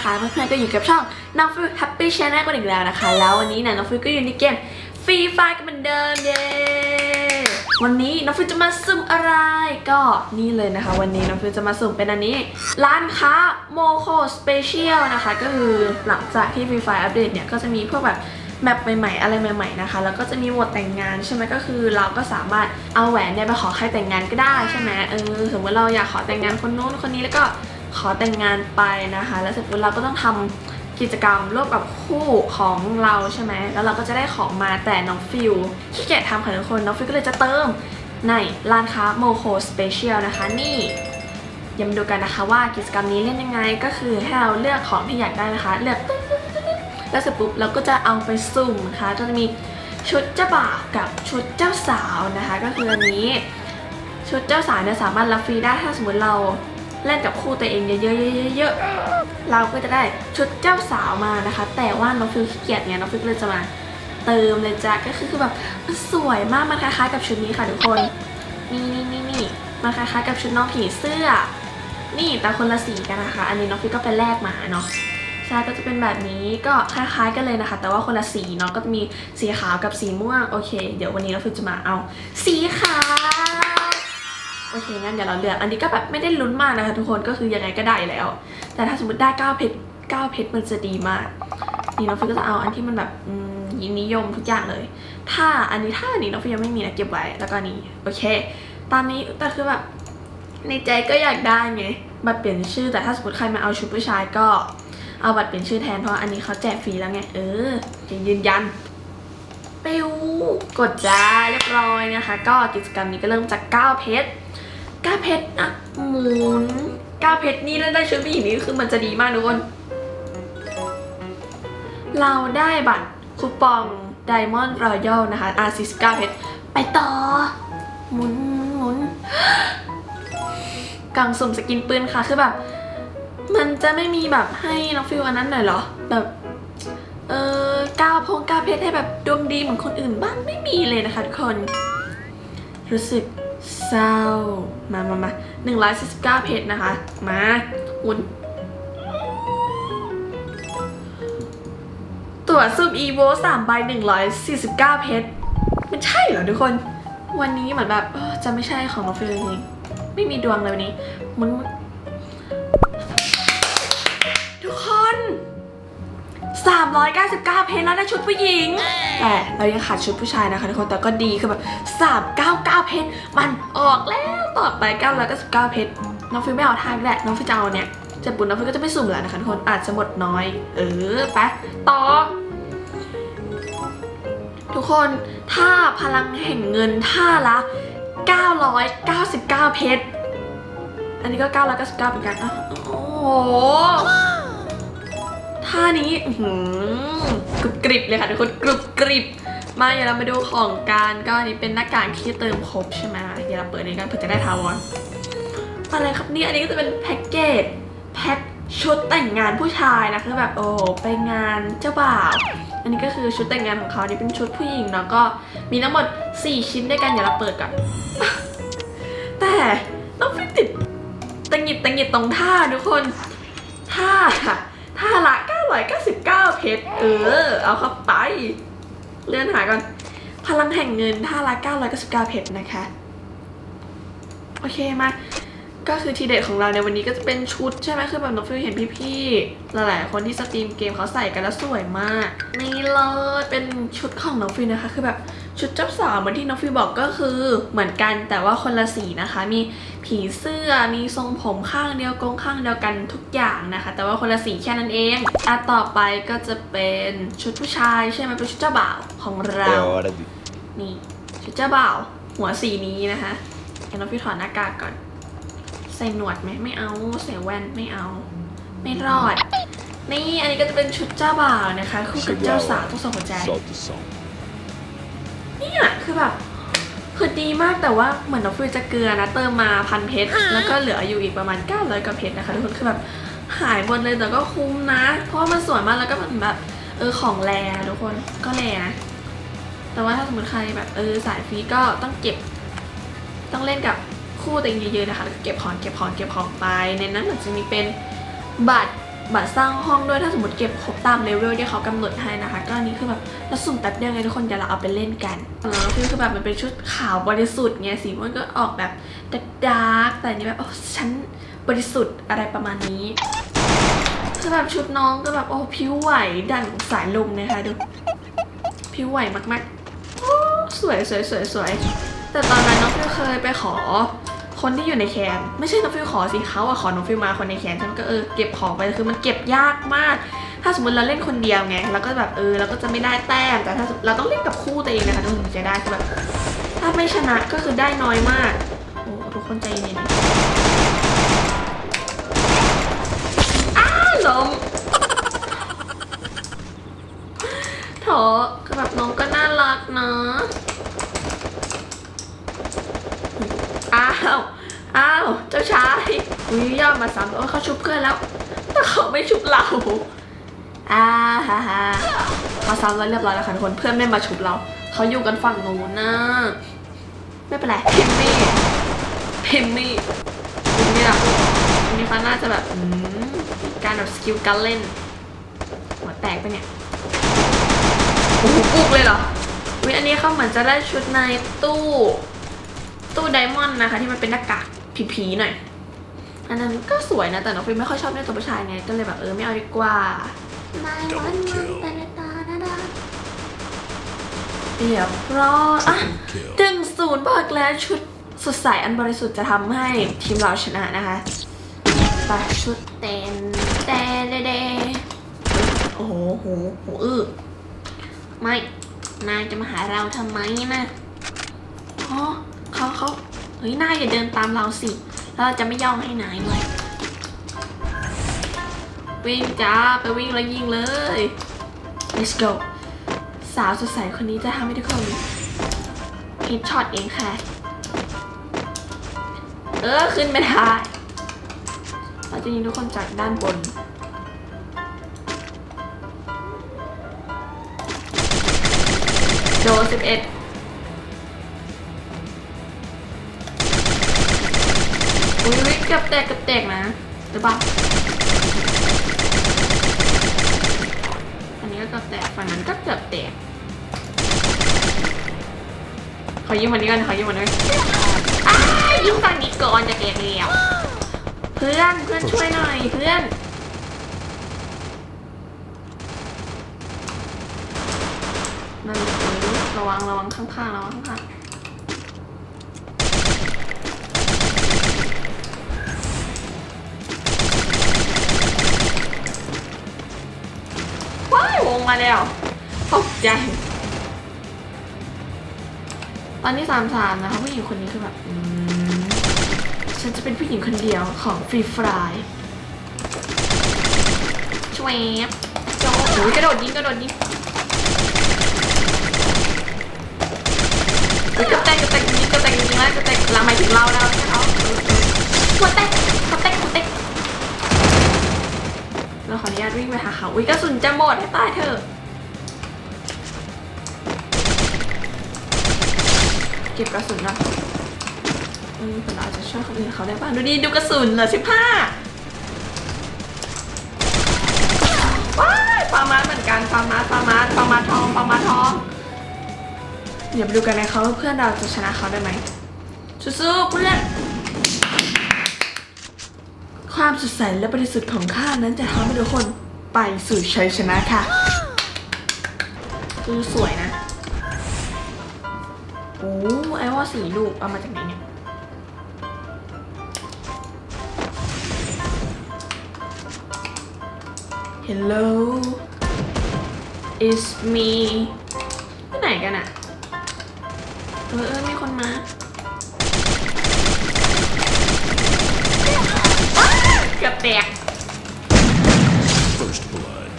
นะคะเพื่อนๆก็อยู่กับช่องน้องฟิว Happy Channel กันอีกแล้วนะคะ แล้ววันนี้เนี่ยน้องฟิวก็อยู่ในเกมฟรีไฟกันเหมือนเดิมเย้วันนี้น้องฟิวจะมาสุ่มอะไรก็นี่เลยนะคะ วันนี้น้องฟิวจะมาสุ่มเป็นอันนี้ ร้านค้าโมโคสเปเชียลนะคะ ก็คือหลังจากที่ฟรีไฟอัปเดตเนี่ยก็จะมีพวกแบบแบบใหม่ๆ อะไรใหม่ๆนะคะ แล้วก็จะมีโหมดแต่งงานใช่ไหมก็คือเราก็สามารถเอาแหวนเนี่ยไปขอใครแต่งงานก็ได้ใช่ไหมเออสมมติเราอยากขอแต่งงานคนนู้นคนนี้แล้วก็ ขอแต่งงานไปนะคะ แล้วเสร็จปุ๊บเราก็ต้องทำกิจกรรมร่วมกับคู่ของเราใช่ไหมแล้วเราก็จะได้ของมาแต่น้องฟิวขี้เกียจทำค่ะทุกคนน้องฟิวก็เลยจะเติมในร้านค้าโมโคสเปเชียลนะคะนี่ย่ามาดูกันนะคะว่ากิจกรรมนี้เล่นยังไงก็คือให้เราเลือกของที่อยากได้นะคะ เลือกแล้วเสร็จปุ๊บเราก็จะเอาไปสุ่มนะคะก็จะมีชุดเจ้าบ่าวกับชุดเจ้าสาวนะคะ ก็คืออันนี้ ชุดเจ้าสาวเนี่ยสามารถรับฟรีได้ถ้าสมมติเรา เล่นกับคู่ตัวเองเยอะๆเยอะๆเราก็จะได้ชุดเจ้าสาวมานะคะ แต่ว่าน้องฟิลขี้เกียจเนี่ยน้องฟิลก็เลยจะมาเติมเลยจ้ะก็คือคือแบบมันสวยมากมันคล้ายๆกับชุดนี้ค่ะทุกคนนี่นี่นี่นี่มันคล้ายๆกับชุดน้องผีเสื้อ นี่แต่คนละสีกันนะคะ อันนี้น้องฟิกก็ไปแลกมาเนาะใช่ก็จะเป็นแบบนี้ก็คล้าย ๆ กันเลยนะคะ แต่ว่าคนละสีเนาะก็จะมีสีขาวกับสีม่วงโอเค เดี๋ยววันนี้น้องฟิกจะมาเอา สีขาว โอเคงั้นเดี๋ยวเราเลือกอันนี้ก็แบบไม่ได้ลุ้นมากนะคะ ทุกคนก็คือยังไงก็ได้แล้ว แต่ถ้าสมมติได้ 9 เพชร 9 เพชรมันจะดีมาก นี่น้องฟิกก็จะเอาอันที่มันแบบอืมนิยมทุกอย่างเลย ถ้าอันนี้ถ้าอันนี้น้องฟิยังไม่มีนะเก็บไว้แล้วก็นี้โอเคตอนนี้แต่คือแบบในใจก็อยากได้ไงบัตรเปลี่ยนชื่อแต่ถ้าสมมติใครมาเอาชุดผู้ชายก็เอาบัตรเปลี่ยนชื่อแทนเพราะอันนี้เขาแจกฟรีแล้วไงเออยืนยันปิวกดจ้าเรียบร้อยนะคะ ก็กิจกรรมนี้ก็เริ่มจาก 9 เพชร 9เพชรนะหมุน9เพชรนี่แล้วได้ชุดผู้หญิงนี่คือมันจะดีมากทุกคน เราได้บัตรคูปอง Diamond Royal นะคะ R49 เพชรไปต่อ หมุนหมุนกล่องสุ่มสกินปืนค่ะ คือแบบ มันจะไม่มีแบบให้น้องฟิวอันนั้นหน่อยเหรอ แบบ เออก้าวพงก้าวเพชรให้แบบดวงดีเหมือนคนอื่นบ้างไม่มีเลยนะคะทุกคน รู้สึก เศร้า มามามาหนึ่งร้อยสี่สิบเก้าเพชรนะคะ มาหมุนตรวจซุปอีโวสามใบหนึ่งร้อยสี่สิบเก้าเพชรมันใช่เหรอทุกคน วันนี้เหมือนแบบจะไม่ใช่ของน้องฟิลจริงไม่มีดวงเลยวันนี้มุนทุกคน 399 เพนแล้วได้ชุดผู้หญิง แต่เรายังขาดชุดผู้ชายนะคะทุกคนแต่ก็ดีคือแบบ399 เพนมันออกแล้วต่อไป999 เพชรน้องฟิวไม่เอาทางแหละน้องฟิวจะเอาเนี่ยเจะปุ่นน้องฟิวก็จะไม่สุ่มแล้วนะคะทุกคนอาจจะหมดน้อย เออไปต่อทุกคนถ้าพลังแห่งเงินท่าละ 999 เพชร อันนี้ก็ 999เหมือนกันอะโอ้โห ท่านี้หกรุบกริบเลยค่ะทุกคนกรุบกริบมาเดี๋ยวเรามาดูของการก็อันนี้เป็นหน้ากากที่เติมครบใช่ไหมเดี๋ยวเราเปิดนี้กันเพื่อจะได้ทาวอนอะไรครับเนี่ยอันนี้ก็จะเป็นแพ็กเกจแพ็คชุดแต่งงานผู้ชายนะคือแบบโอ้ไปงานเจ้าบ่าวอันนี้ก็คือชุดแต่งงานของเขาอันนี่เป็นชุดผู้หญิงเนาะก็มีทั้งหมด 4 ชิ้นด้วยกันเดี๋ยวเราเปิดก่อนแต่น้องฟิกติดตังหิดตังหิดตรงท่าทุกคนท่า ท่าละ999เพชรเออ เอาเข้าไป เลื่อนหาก่อน พลังแห่งเงินท่าละ999เพชรนะคะ โอเคมาก็คือทีเด็ดของเราในวันนี้ก็จะเป็นชุดใช่ไหมคือแบบน้องฟิวเห็นพี่ๆ หลายๆ คนที่สตรีมเกมเขาใส่กันแล้วสวยมาก นี่เลยเป็นชุดของน้องฟิวนะคะ คือแบบ ชุดเจ้าสาวเหมือนที่น้องฟิวบอกก็คือเหมือนกันแต่ว่าคนละสีนะคะ มีผีเสื้อมีทรงผมข้างเดียวกงข้างเดียวกันทุกอย่างนะคะ แต่ว่าคนละสีแค่นั้นเองอะต่อไปก็จะเป็นชุดผู้ชายใช่ไหมเป็นชุดเจ้าบ่าวของเรา É hora de นี่ชุดเจ้าบ่าวหัวสีนี้นะคะเดี๋ยวน้องพี่ถอดหน้ากากก่อน ใส่หนวดไหมไม่เอาใส่แว่นไม่เอา ไม่รอด นี่อันนี้ก็จะเป็นชุดเจ้าบ่าวนะคะคู่กับ Chegou เจ้า a สาว hora. ทุกสองหัวใจ Solta o som. เนี่ยคือแบบคือดีมากแต่ว่าเหมือนน้องฟิวจะเกลือนะเติมมาพันเพชรแล้วก็เหลืออยู่อีกประมาณ900กว่าเพชรนะคะทุกคนคือแบบหายหมดเลยแต่ก็คุ้มนะ เพราะว่ามันสวยมากแล้วก็เหมือนแบบเออของแรนะทุกคนก็แรนะแต่ว่าถ้าสมมติใครแบบเออสายฟรีก็ต้องเก็บ ต้องเล่นกับคู่ตัวเองเยอะๆนะคะแล้วก็เก็บของเก็บของเก็บของไปในนั้นมันจะมีเป็นบัตร บัตรสร้างห้องด้วยถ้าสมมติเก็บครบตามเลเวลที่เขากำหนดให้นะคะ ก็อันนี้คือแบบเราสุ่มแป๊บเดียวไงทุกคนเดี๋ยวเราเอาไปเล่นกันแล้วคือคือแบบมันเป็นชุดขาวบริสุทธิ์ไงสีมันก็ออกแบบดาร์กแต่อันนี้แบบโอ้ฉันบริสุทธิ์อะไรประมาณนี้คือแบบชุดน้องก็แบบโอ้ผิวไหวดั่งสายลมนะคะดูผิวไหวมากๆสวยสวยสวยสวยแต่ตอนนั้นน้องฟิวเคยไปขอ คนที่อยู่ในแคนไม่ใช่น้องฟิวขอสิเขาอะขอน้องฟิวมาคนในแคนฉันก็เออเก็บของไปคือมันเก็บยากมาก ถ้าสมมติเราเล่นคนเดียวไงเราก็แบบเออเราก็จะไม่ได้แต้มแต่ถ้าเราต้องเล่นกับคู่ตัวเองนะคะถึงจะได้คือแบบถ้าไม่ชนะก็คือได้น้อยมากโอ้ทุกคนใจเย็นๆอ้าล้มโถคือแบบน้องก็น่ารักนะ อ้าว อ้าว เจ้าชายอุ้ยย่ามาซ้ำโอ้ยเขาชุบเพื่อนแล้ว แต่เขาไม่ชุบเราอ่าฮ่าฮ่าเขาซ้ำแล้วเรียบร้อยแล้วค่ะทุกคน เพื่อนไม่มาชุบเรา เขาอยู่กันฝั่งนู้นนะไม่เป็นไร พิมมี่ พิมมี่พิมมี่อะพิมมี่ฟ้าน่าจะแบบการแบบสกิลการเล่น หัวแตกไปะเนี่ย โอ้โหปุกเลยเหรอวิอันนี้เขาเหมือนจะได้ชุดในตู้ ตู้ไดมอนด์นะคะ ที่มันเป็นหน้ากากผีๆหน่อย อันนั้นก็สวยนะแต่น้องฟิล์มไม่ค่อยชอบเล่นตัวผู้ชายไงก็เลยแบบเออไม่เอาดีกว่าไดมอนด์ตาตาตาตาเรียบร้อยอะถึงศูนย์บอกแล้วชุดสดใสอันบริสุทธิ์จะทำให้ทีมเราชนะนะคะไปชุดเต้นเต้นเด้โอ้โหโหโหอื้อไม่ นายจะมาหาเราทำไมนะอ๋อ เขาเขาเฮ้ยนายอย่าเดินตามเราสิแล้วเราจะไม่ย่องให้นายด้วยวิ่งจ้าไปวิ่งแล้วยิงเลย let's go สาวสดใสคนนี้จะทำให้ทุกคนเฮดช็อตเองค่ะ เออขึ้นไม่ได้เราจะยิงทุกคนจากด้านบนโดสิบเอ็ด อุ้ยเกับแตกเกับแตกนะหรือเปล่าอันนี้ก็เกับแตกฝั่งนั้นก็เกือบแตกขอยิ้มวันนี้กันขอยิ้มวันนี้กันอ้ายยิ้มฝั่งนี้ก่อนจะแตกแล้วเพื่อนเพื่อนช่วยหน่อยเพื่อนนั่นเลยระวังระวังข้างๆระวังข้างๆ งมาแล้วตกใจ ตอนนี้สามสามนะคะผู้หญิงคนนี้คือแบบฉันจะเป็นผู้หญิงคนเดียวของฟรีฟรายช่วยโจ้โอ้กระโดดยิงกระโดดยิงกระแตกกระแตกยิงกระแตกยิงแล้วกระแตกเราหมายถึงเราแล้วเขาหัวแตกหัวแตกหัวแตก เราขออนุญาตวิ่งไปหาเขาอุ้ยกระสุนจะหมดให้ตายเถอะเก็บกระสุนนเออเผื่เราอาจจะช่วยคนอื่นเขาได้บ้างดูดิดูกระสุนเหลือสิบห้าว้ายฟาร์มาสเหมือนกันฟาร์มาสฟาร์มาสฟาร์มาสทองฟาร์มาสทองเดี๋ยวไปดูกันนะคะว่าเพื่อนเราจะชนะเขาได้ไหมสู้ๆเพื่อน ความสดใสและบริสุทธิ์ของข้านั้นจะทำให้ทุกคนไปสู่ชัยชนะค่ะ คือสวยนะ โอ้ไอว่าสีลูกเอามาจากไหนเนี่ย Hello it's me ที่ไหนกันอะเออเออมีคนมา เกือบแตก First blood.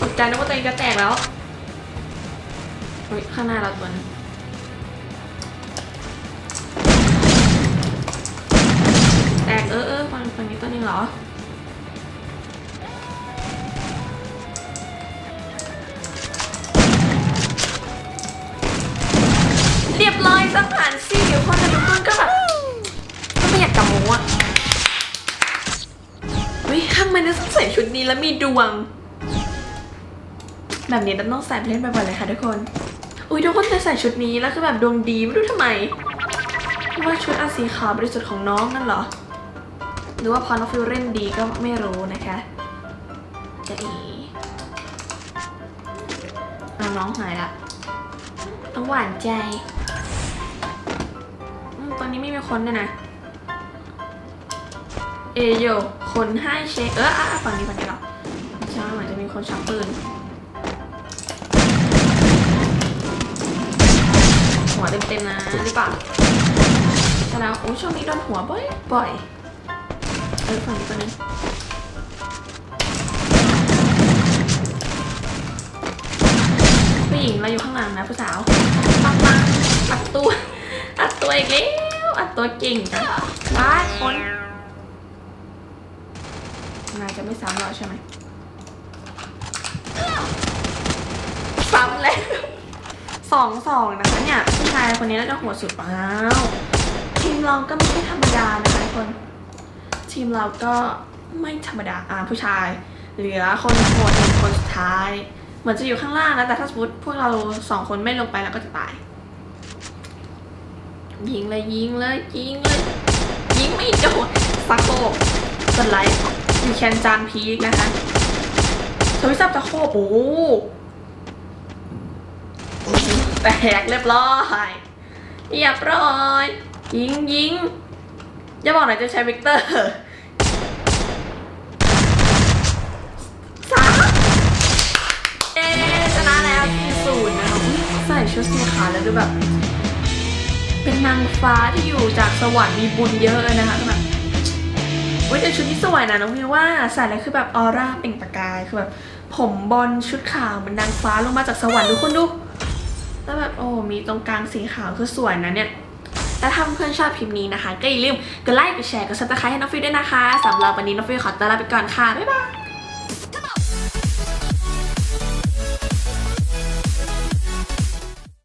ตกใจนึกว่าตัวเองจะแตกแล้วเฮ้ยข้างหน้าเราตัวนึงแตกเออเออฝั่งฝั่งนี้ตัวนึงเหรอ ลอยสังหารสิเดี๋ยวคนจะคุณก็แบบก็ไม่อยากกำมูอะเฮ้ยทำไมนะต้องใส่ชุดนี้แล้วมีดวง แบบนี้ต้องใส่เล่นบ่อยๆเลยค่ะทุกคน อุ้ยทุกคนจะใส่ชุดนี้แล้วคือแบบดวงดีไม่รู้ทำไมว่าชุดอาสีขาวบริสุทธิ์ของน้องนั่นเหรอ หรือว่าพอน้องฟิวเล่นดีก็ไม่รู้นะคะจะอีเอาน้องหายละต้องหวานใจ อนนี้ไม่มีคนเลยนะ เอโยคนให้เชเอออะฝั่งนี้ฝั่งนี้หรอใช่เหมือนจะมีคนชักปืนหัวเต็มๆนะหรือเปล่าใช่แล้วโอ้ยช่วงนี้โดนหัวบ่อยบ่อยเออฝั่งนี้ตัวนึงผู้หญิงเราอยู่ข้างหลังนะผู้สาวปังปังอัดตัวอัดตัวอีกแล้ว อัดตัวเก่งจังบ้าคนนายจะไม่ซ้ำเราใช่ไหมซ้ำแล้วสองสองนะคะเนี่ยผู้ชายคนนี้น่าจะหัวสุดว้าวทีมเราก็ไม่ใช่ธรรมดานะคะทุกคน ทีมเราก็ไม่ธรรมดาอ่าผู้ชาย เหลือคนโหดหนึ่งคนสุดท้าย เหมือนจะอยู่ข้างล่างนะแต่ถ้าสมมติพวกเราสองคนไม่ลงไปเราก็จะตาย ยิงเลยยิงเลยยิงเลยยิงไม่โดนซักโคบสไลด์อยู่แคนจานพีกนะคะทวิซับตะโคบโอ้โหแตกเรียบร้อยเรียบร้อยยิงยิงอย่าบอกหน่อยจะใช้วิกเตอร์สามเอชนะแล้วสี่ศูนย์นะคะใส่ชุดสีขาวแล้วดูแบบ เป็นนางฟ้าที่อยู่จากสวรรค์มีบุญเยอะนะคะแบบเว้ยแต่ชุดนี้สวยนะน้องพิวว่าใส่แล้วคือแบบออร่าเปล่งประกายคือแบบผมบอลชุดขาวเหมือนนางฟ้าลงมาจากสวรรค์ทุกคนดูแล้วแบบโอ้มีตรงกลางสีขาวคือสวยนะเนี่ยแล้วถ้าเพื่อนชอบคลิปนี้นะคะ ก็อย่าลืมกดไลค์กดแชร์กดซับสไครต์ให้น้องฟิวด้วยนะคะสำหรับวันนี้น้องฟิวขอตัวลาไปก่อนค่ะบ๊ายบาย